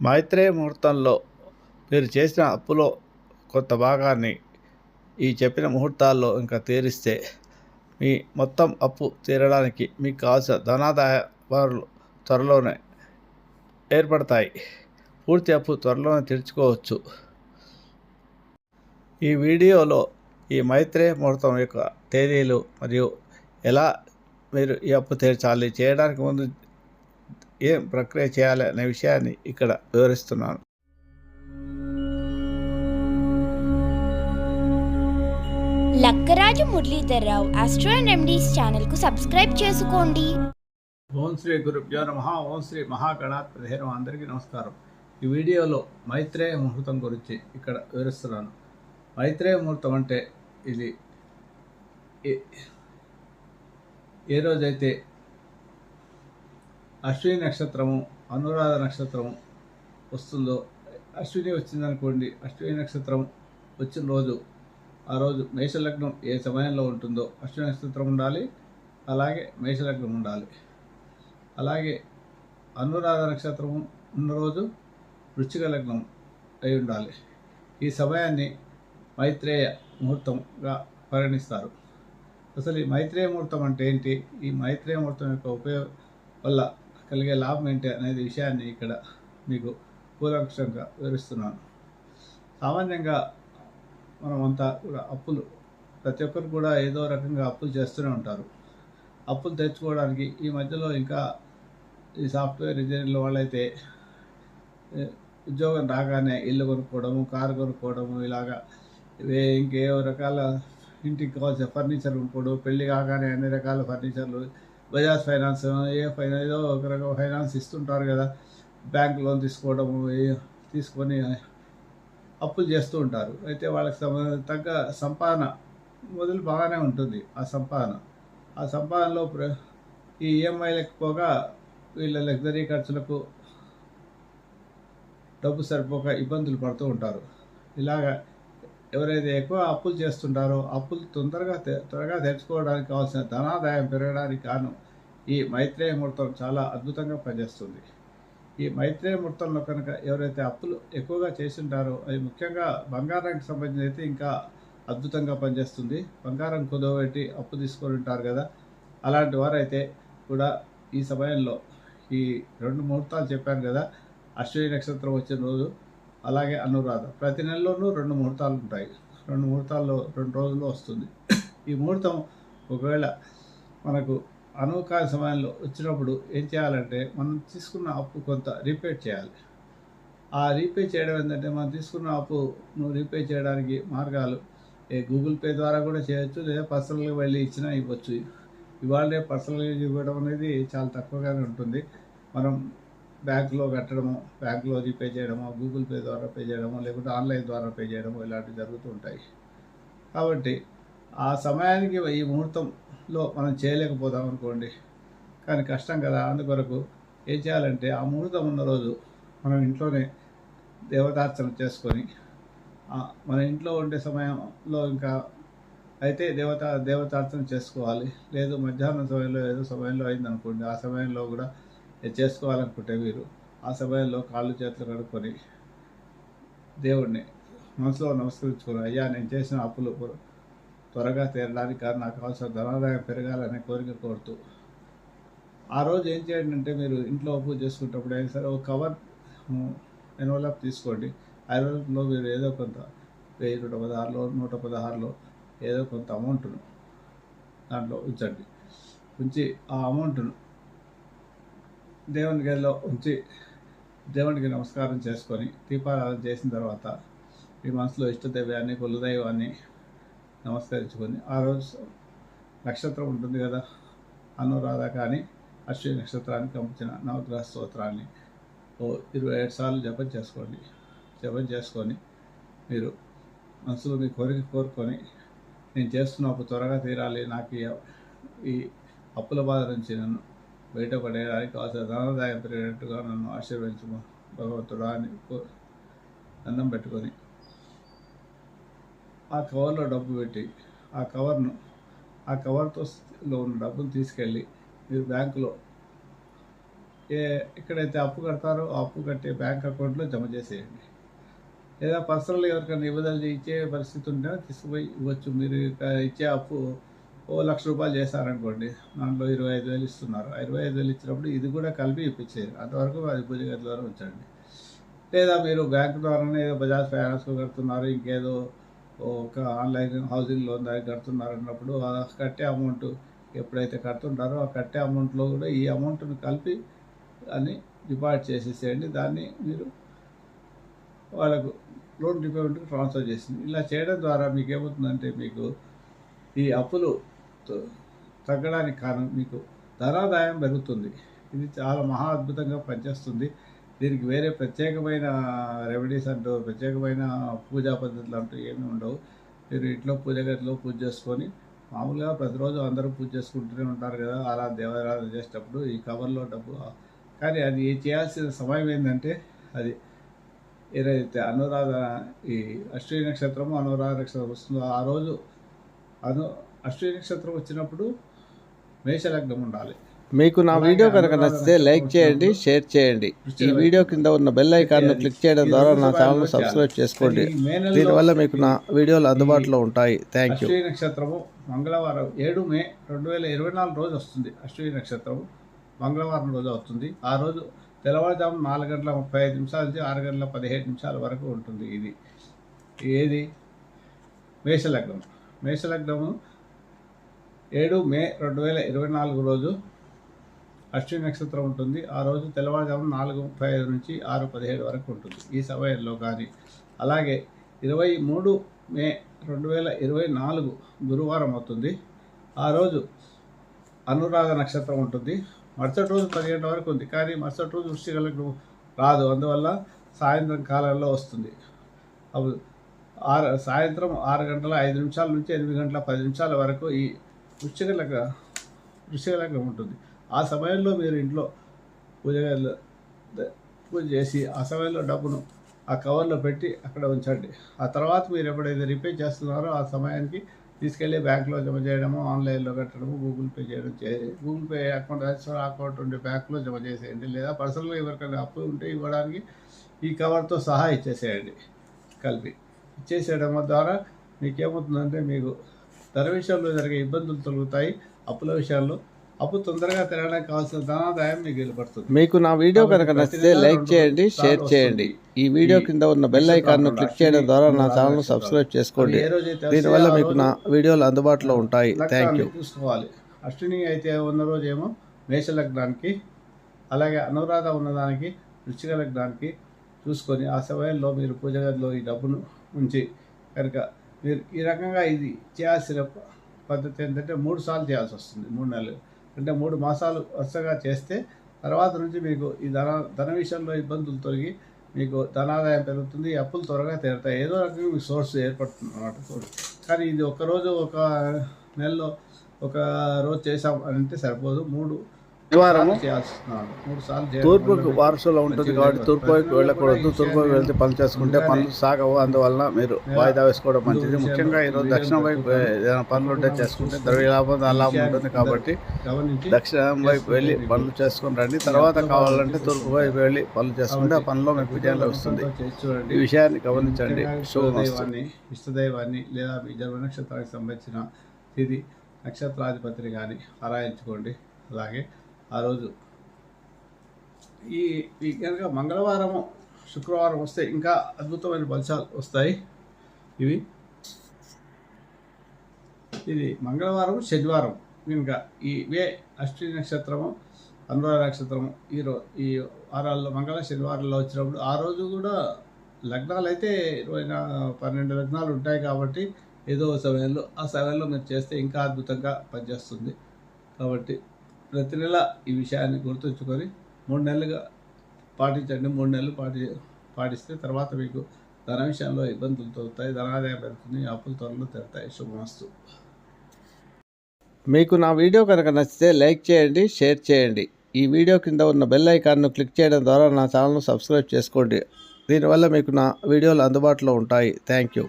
మైత్రేయ ముహూర్తంలో మీరు చేసిన అప్పులో కొంత భాగాన్ని ఈ చెప్పిన ముహూర్తాల్లో ఇంకా తీరిస్తే మీ మొత్తం అప్పు తీరడానికి మీకు కావాల్సిన ధనాదాయ వనరులు త్వరలోనే ఏర్పడతాయి. పూర్తి అప్పు త్వరలోనే తీర్చుకోవచ్చు. ఈ వీడియోలో ఈ మైత్రేయ ముహూర్తం యొక్క తేదీలు మరియు ఎలా మీరు ఈ అప్పు తీర్చాలి చేయడానికి ముందు ఏం ప్రక్రియ చేయాలి అనే విషయాన్ని ఇక్కడ వివరిస్తున్నాను. Lakkaraju Muralidhar Rao astro and remedies ఛానల్కు సబ్స్క్రైబ్ చేసుకోండి. ఓం శ్రీ గురుభ్యో నమ. ఓం శ్రీ మహాగణాధిపతి నమ. అందరికీ నమస్కారం. ఈ వీడియోలో మైత్రేయ ముహూర్తం గురించి ఇక్కడ వివరిస్తున్నాను. మైత్రేయ ముహూర్తం అంటే ఇది ఏ- ఏ రోజైతే అశ్విని నక్షత్రము అనురాధ నక్షత్రము వస్తుందో అశ్విని వచ్చిందనుకోండి అశ్విని నక్షత్రం వచ్చిన రోజు ఆ రోజు మేషలగ్నం ఏ సమయంలో ఉంటుందో అశ్విని నక్షత్రం ఉండాలి అలాగే మేషలగ్నం ఉండాలి. అలాగే అనురాధ నక్షత్రము ఉన్న రోజు వృచ్చిక లగ్నం అయి ఉండాలి. ఈ సమయాన్ని మైత్రేయ ముహూర్తంగా పరిగణిస్తారు. అసలు ఈ మైత్రేయ ముహూర్తం అంటే ఏంటి? ఈ మైత్రేయ ముహూర్తం యొక్క ఉపయోగం వల్ల కలిగే లాభం ఏంటి అనేది విషయాన్ని ఇక్కడ మీకు పూర్వక్షంగా వివరిస్తున్నాను. సామాన్యంగా మనమంతా కూడా అప్పులు ప్రతి ఒక్కరు కూడా ఏదో రకంగా అప్పులు చేస్తూనే ఉంటారు. అప్పులు తెచ్చుకోవడానికి ఈ మధ్యలో ఇంకా ఈ సాఫ్ట్వేర్ ఇంజనీర్ల వాళ్ళైతే ఉద్యోగం రాగానే ఇల్లు కొనుక్కోవడము కారు కొనుక్కోవడము ఇలాగా ఇవే ఇంకేవో రకాల ఇంటికి కావాల్సిన ఫర్నిచర్ కొనుక్కోవడం పెళ్ళి కాగానే అన్ని రకాల ఫర్నిచర్లు బజాజ్ ఫైనాన్స్ ఏ ఫైనాన్స్ ఏదో ఒక రకం ఫైనాన్స్ ఇస్తుంటారు కదా. బ్యాంక్ లోన్ తీసుకోవడము తీసుకొని అప్పులు చేస్తూ ఉంటారు. అయితే వాళ్ళకి సమ- తగ్గ సంపాదన మొదలు బాగానే ఉంటుంది ఆ సంపాదన. ఆ సంపాదనలో ప్ర- ఈ ఈఎంఐలకు పోగా వీళ్ళ లగ్జరీ ఖర్చులకు డబ్బు సరిపోక ఇబ్బందులు పడుతూ ఉంటారు. ఇలాగా ఎవరైతే ఎక్కువ అప్పులు చేస్తుంటారో అప్పులు తొందరగా త్వరగా తెచ్చుకోవడానికి కావాల్సిన ధనాదాయం పెరగడానికి కారణం ఈ మైత్రేయ ముహూర్తం చాలా అద్భుతంగా పనిచేస్తుంది. ఈ మైత్రేయ ముహూర్తంలో కనుక ఎవరైతే అప్పులు ఎక్కువగా చేస్తుంటారో అది ముఖ్యంగా బంగారానికి సంబంధించి అయితే ఇంకా అద్భుతంగా పనిచేస్తుంది. బంగారం కుదవబెట్టి అప్పు తీసుకొని ఉంటారు కదా అలాంటి వారైతే కూడా ఈ సమయంలో ఈ రెండు ముహూర్తాలు చెప్పాను కదా అశ్విని నక్షత్రం వచ్చిన రోజు అలాగే అనురాధ. ప్రతి నెలలోనూ రెండు ముహూర్తాలు ఉంటాయి. రెండు ముహూర్తాల్లో రెండు రోజుల్లో వస్తుంది. ఈ ముహూర్తం ఒకవేళ మనకు అనుకాల సమయంలో వచ్చినప్పుడు ఏం చేయాలంటే మనం తీసుకున్న అప్పు కొంత రీపే చేయాలి. ఆ రీపే చేయడం ఏంటంటే మనం తీసుకున్న అప్పు నువ్వు రీపే చేయడానికి మార్గాలు ఏ గూగుల్ పే ద్వారా కూడా చేయొచ్చు లేదా పర్సనల్గా వెళ్ళి ఇచ్చినా ఇవ్వచ్చు. ఇవాళ పర్సనల్గా ఇవ్వడం అనేది చాలా తక్కువగానే ఉంటుంది. మనం బ్యాంకులో కట్టడము బ్యాంకులో రీపే చేయడము గూగుల్ పే ద్వారా పే చేయడము లేకుంటే ఆన్లైన్ ద్వారా పే చేయడము ఇలాంటివి జరుగుతూ ఉంటాయి. కాబట్టి ఆ సమయానికి ఈ ముహూర్తంలో మనం చేయలేకపోతాం అనుకోండి. కానీ కష్టం కదా! అందుకొరకు ఏం చేయాలంటే ఆ ముహూర్తం ఉన్న రోజు మనం ఇంట్లోనే దేవతార్చన చేసుకొని మన ఇంట్లో ఉండే సమయంలో ఇంకా అయితే దేవత దేవతార్చన చేసుకోవాలి. లేదు మధ్యాహ్నం సమయంలో ఏదో సమయంలో అయిందనుకోండి ఆ సమయంలో కూడా చేసుకోవాలనుకుంటే మీరు ఆ సమయంలో కాళ్ళు చేతులు కడుక్కొని దేవుడిని మనసులో నమస్కరించుకుని అయ్యా నేను చేసిన అప్పులు త్వరగా తీరడానికి కానీ నాకు కావాల్సిన ధనాదాయం పెరగాలనే కోరిక కోరుతూ. ఆ రోజు ఏం చేయండి అంటే మీరు ఇంట్లో పూజ చేసుకున్నప్పుడు అయినా సరే ఒక కవర్ ఎన్వలప్ తీసుకోండి. ఆ ఎన్వలప్లో మీరు ఏదో కొంత వెయ్యి నూట పదహారులో నూట పదహారులో ఏదో కొంత అమౌంట్ను దాంట్లో ఉంచండి. ఉంచి ఆ అమౌంట్ను దేవుని గదిలో ఉంచి దేవునికి నమస్కారం చేసుకొని దీపారాధన చేసిన తర్వాత మీ మనసులో ఇష్టదైవాన్ని కులదైవాన్ని నమస్కరించుకొని ఆ రోజు నక్షత్రం ఉంటుంది కదా అనురాధ కానీ అశ్విని నక్షత్రానికి పంపించిన నవగ్రహ స్తోత్రాన్ని ఓ ఇరవై ఏడు సార్లు జపం చేసుకోండి. జపం చేసుకొని మీరు మనసులో మీ కోరిక కోరుకొని నేను చేస్తున్న అప్పు త్వరగా తీరాలి. నాకు ఈ- ఈ అప్పుల బాధ నుంచి నన్ను బయటపడేయడానికి కావాల్సిన ధనదాయం పెరిగినట్టుగా నన్ను ఆశీర్వదించు భగవంతుడా అని కో- దండం పెట్టుకొని ఆ కవర్లో డబ్బు పెట్టి ఆ కవర్ను ఆ కవర్తో లో ఉన్న డబ్బును తీసుకెళ్ళి మీరు బ్యాంకులో ఏ ఎక్కడైతే అప్పు కడతారో ఆ అప్పు కట్టే బ్యాంక్ అకౌంట్లో జమ చేసేయండి. లేదా పర్సనల్ ఎవరికైనా ఇవ్వదలు ఇచ్చే పరిస్థితి ఉంటే తీసుకుపోయి ఇవ్వచ్చు. మీరు ఇచ్చే అప్పు ఓ లక్ష రూపాయలు చేశారనుకోండి దాంట్లో ఇరవై ఐదు వేలు ఇస్తున్నారు. ఇరవై ఐదు వేలు ఇచ్చినప్పుడు ఇది కూడా కలిపి ఇప్పించేది అంతవరకు అది పూజ ద్వారా ఉంచండి. లేదా మీరు బ్యాంక్ ద్వారానే ఏదో బజాజ్ ఫైనాన్స్లో కడుతున్నారు ఇంకేదో ఒక ఆన్లైన్ హౌసింగ్ లోన్ దానికి కడుతున్నారు అన్నప్పుడు కట్టే అమౌంట్ ఎప్పుడైతే కడుతుంటారో ఆ కట్టే అమౌంట్లో కూడా ఈ అమౌంట్ని కలిపి అని డిపాజిట్ చేసేసేయండి. దాన్ని మీరు వాళ్ళకు లోన్ డిపాజిట్కి ట్రాన్స్ఫర్ చేసింది ఇలా చేయడం ద్వారా మీకు ఏమవుతుందంటే మీకు ఈ అప్పులు తగ్గడానికి కారణం మీకు ధనాదాయం పెరుగుతుంది. ఇది చాలా మహా అద్భుతంగా పనిచేస్తుంది. దీనికి వేరే ప్రత్యేకమైన రెమెడీస్ అంటూ ప్రత్యేకమైన పూజా పద్ధతులు అంటూ ఏమీ ఉండవు. మీరు ఇంట్లో పూజ గదిలో పూజ చేసుకొని మామూలుగా ప్రతిరోజు అందరూ పూజ చేసుకుంటూనే ఉంటారు కదా అలా దేవారాధన చేసేటప్పుడు ఈ కవర్లో డబ్బు కానీ అది చేయాల్సిన సమయం ఏంటంటే అది ఏదైతే అనురాధ ఈ అశ్విని నక్షత్రము అనురాధ నక్షత్రం వస్తుందో ఆ రోజు అను అశ్విని నక్షత్రం వచ్చినప్పుడు మేషలగ్నం ఉండాలి. మీకు నా వీడియో కనుక నచ్చితే లైక్ చేయండి షేర్ చేయండి. ఈ వీడియో కింద ఉన్న బెల్ ఐకాన్ను క్లిక్ చేయడం ద్వారా నా ఛానల్ సబ్స్క్రైబ్ చేసుకోండి. దీనివల్ల మీకు నా వీడియోలు అందుబాటులో ఉంటాయి. థ్యాంక్ యూ నక్షత్రము మంగళవారం ఏడు మే రెండు వేల ఇరవై నాలుగు రోజు వస్తుంది. అశ్విని నక్షత్రము మంగళవారం రోజు అవుతుంది. ఆ రోజు తెల్లవారుజాము నాలుగు గంటల ముప్పై ఐదు నిమిషాల నుంచి ఆరు గంటల పదిహేడు నిమిషాల వరకు ఉంటుంది ఇది. ఏది? మేషలగ్నం. మేషలగ్నము ఏడు మే రెండు వేల ఇరవై నాలుగు రోజు అశ్విని నక్షత్రం ఉంటుంది. ఆ రోజు తెల్లవారుజాము నాలుగు ముప్పై ఐదు నుంచి ఆరు పదిహేడు వరకు ఉంటుంది. ఈ సమయంలో కానీ. అలాగే ఇరవై మూడు మే రెండు వేల ఇరవై నాలుగు గురువారం అవుతుంది. ఆ రోజు అనురాధ నక్షత్రం ఉంటుంది. మరుసటి రోజు పదిహేడు వరకు ఉంది. కానీ మరుసటి రోజు వృష్టికలకు రాదు. అందువల్ల సాయంత్రం కాలంలో వస్తుంది. ఆరు సాయంత్రం ఆరు గంటల ఐదు నిమిషాల నుంచి ఎనిమిది గంటల పది నిమిషాల వరకు ఈ వృశ్చికలక వృశ్చికలగ్నం ఉంటుంది. ఆ సమయంలో మీరు ఇంట్లో పూజగారిలో పూజ చేసి ఆ సమయంలో డబ్బును ఆ కవర్లో పెట్టి అక్కడ ఉంచండి. ఆ తర్వాత మీరు ఎప్పుడైతే రిపే చేస్తున్నారో ఆ సమయానికి తీసుకెళ్ళి బ్యాంక్లో జమ చేయడము ఆన్లైన్లో కట్టడము గూగుల్ పే చేయడం చే Google pay account transfer account ఉండి బ్యాంక్లో జమ చేసేయండి. లేదా పర్సనల్గా ఎవరికైనా అప్పు ఉంటే ఇవ్వడానికి ఈ కవర్తో సహా ఇచ్చేసేయండి. కలిపి. ఇచ్చేసేయడం ద్వారా మీకు ఏమవుతుందంటే మీకు ధర విషయంలో జరిగే ఇబ్బందులు తొలగుతాయి. అప్పుల విషయాల్లో అప్పు తొందరగా తిరగడానికి కావాల్సిన ధనాదాయం మీకు వెళ్ళబడుతుంది మీకు నా వీడియో కనుక నచ్చితే లైక్ చేయండి షేర్ చేయండి. ఈ వీడియో కింద ఉన్న బెల్ ఐకాన్ను క్లిక్ చేయడం ద్వారా నా ఛానల్ సబ్స్క్రైబ్ చేసుకోండి. దీనివల్ల మీకు నా వీడియోలు అందుబాటులో ఉంటాయి. థ్యాంక్ యూ చూసుకోవాలి. అశ్విని అయితే ఉన్న రోజేమో మేష లగ్నానికి అలాగే అనురాధ ఉన్నదానికి వృశ్చిక లగ్నానికి చూసుకొని ఆ సమయంలో మీరు పూజ గదిలో ఈ డబ్బును ఉంచి కనుక మీరు ఈ రకంగా ఇది చేయాల్సిన పద్ధతి ఏంటంటే మూడు సార్లు చేయాల్సి వస్తుంది మూడు నెలలు. అంటే మూడు మాసాలు వరుసగా చేస్తే తర్వాత నుంచి మీకు ఈ ధన ధన విషయంలో ఇబ్బందులు తొలగి మీకు ధనాదాయం పెరుగుతుంది అప్పులు త్వరగా తీరుతాయి. ఏదో రకంగా మీకు సోర్స్ ఏర్పడుతుంది అన్నమాట కానీ ఇది ఒకరోజు ఒక నెలలో ఒక రోజు చేసాం అని అంటే సరిపోదు. మూడు చేయడం తూర్పుకు వారసులో ఉంటుంది కాబట్టి తూర్పు వైపు వెళ్ళకూడదు. తూర్పు వైపు వెళ్తే పనులు చేసుకుంటే పనులు సాగవు. అందువల్ల మీరు వాయిదా వేసుకోవడం మంచిది. ముఖ్యంగా ఈరోజు దక్షిణం వైపు ఏదైనా పనులు ఉంటే చేసుకుంటే ద్రవ్య లాభం లాభం ఉంటుంది కాబట్టి దక్షిణం వైపు వెళ్ళి పనులు చేసుకుని రండి. తర్వాత కావాలంటే తూర్పు వైపు వెళ్ళి పనులు చేసుకుంటే ఆ పనిలో మీకు విజయం లభిస్తుంది ఈ విషయాన్ని గమనించండి. శుభమస్తు ఇష్టదైవాన్ని లేదా మీ జన్మ నక్షత్రానికి సంబంధించిన తిథి నక్షత్రాధిపతిని కానీ ఆరాయించుకోండి అలాగే ఆ రోజు. ఈ ఈ కనుక మంగళవారము శుక్రవారం వస్తే ఇంకా అద్భుతమైన ఫలితాలు వస్తాయి. ఇవి. ఇది మంగళవారం శనివారం ఇంకా ఈ వే అశ్విని నక్షత్రము అనురాధ నక్షత్రము ఈ రో ఈ వారాల్లో మంగళ శనివారంలో వచ్చినప్పుడు ఆ రోజు కూడా లగ్నాలు అయితే ఇరవై పన్నెండు లగ్నాలు ఉంటాయి కాబట్టి ఏదో సమయంలో ఆ సమయంలో మీరు చేస్తే ఇంకా అద్భుతంగా పనిచేస్తుంది. కాబట్టి ప్రతి నెల ఈ విషయాన్ని గుర్తుంచుకొని మూడు నెలలుగా పాటించండి. మూడు నెలలు పాటి పాటిస్తే తర్వాత మీకు ధన విషయంలో ఇబ్బందులు తొలుగుతాయి ధనాదాయం పెరుగుతుంది. అప్పులు త్వరలో తెరుతాయి. శుభమస్తు. మీకు నా వీడియో కనుక నచ్చితే లైక్ చేయండి షేర్ చేయండి. ఈ వీడియో కింద ఉన్న బెల్ ఐకాన్ను క్లిక్ చేయడం ద్వారా నా ఛానల్ను సబ్స్క్రైబ్ చేసుకోండి. దీనివల్ల మీకు నా వీడియోలు అందుబాటులో ఉంటాయి. Thank you.